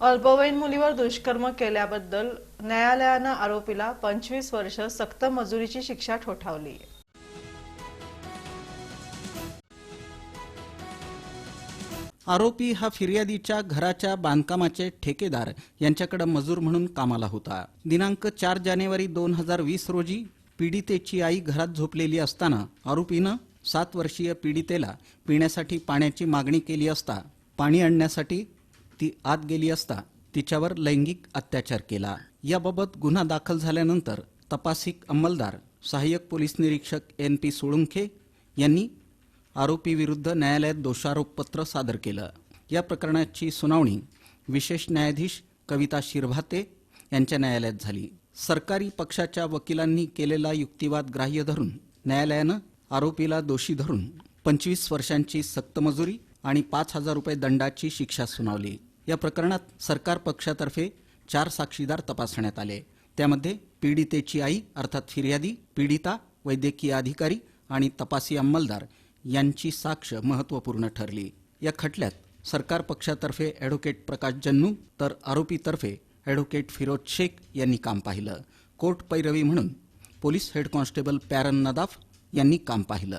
अल्पवयीन मुलीवर दुष्कर्म केल्याबद्दल न्यायालयानं आरोपीला पंचवीस वर्ष सक्त मजुरीची शिक्षा ठोठावली. आरोपी हा फिर्यादीच्या घराच्या बांधकामाचे ठेकेदार यांच्याकडे मजूर म्हणून कामाला होता. दिनांक चार जानेवारी दोन हजार वीस रोजी पीडितेची आई घरात झोपलेली असताना आरोपीनं सात वर्षीय पीडितेला पिण्यासाठी पाण्याची मागणी केली असता पाणी आणण्यासाठी ती आत गेली असता तिच्यावर लैंगिक अत्याचार केला. याबाबत गुन्हा दाखल झाल्यानंतर तपासिक अंमलदार सहाय्यक पोलीस निरीक्षक एन पी सोळुंखे यांनी आरोपीविरुद्ध न्यायालयात दोषारोपपत्र सादर केलं. या प्रकरणाची सुनावणी विशेष न्यायाधीश कविता शिरभाते यांच्या न्यायालयात झाली. सरकारी पक्षाच्या वकिलांनी केलेला युक्तिवाद ग्राह्य धरून न्यायालयानं आरोपीला दोषी धरून पंचवीस वर्षांची सक्तमजुरी आणि पाच हजार रुपये दंडाची शिक्षा सुनावली. या प्रकरणात सरकार पक्षातर्फे चार साक्षीदार तपासण्यात आले. त्यामध्ये पीडितेची आई अर्थात फिर्यादी पीडिता वैद्यकीय अधिकारी आणि तपासी अंमलदार यांची साक्ष महत्त्वपूर्ण ठरली. या खटल्यात सरकार पक्षातर्फे ॲडव्होकेट प्रकाश जन्नू तर आरोपीतर्फे ॲडव्होकेट फिरोज शेख यांनी काम पाहिलं. कोर्ट पैरवी म्हणून police head constable Paran Nadaf यांनी काम पाहिलं.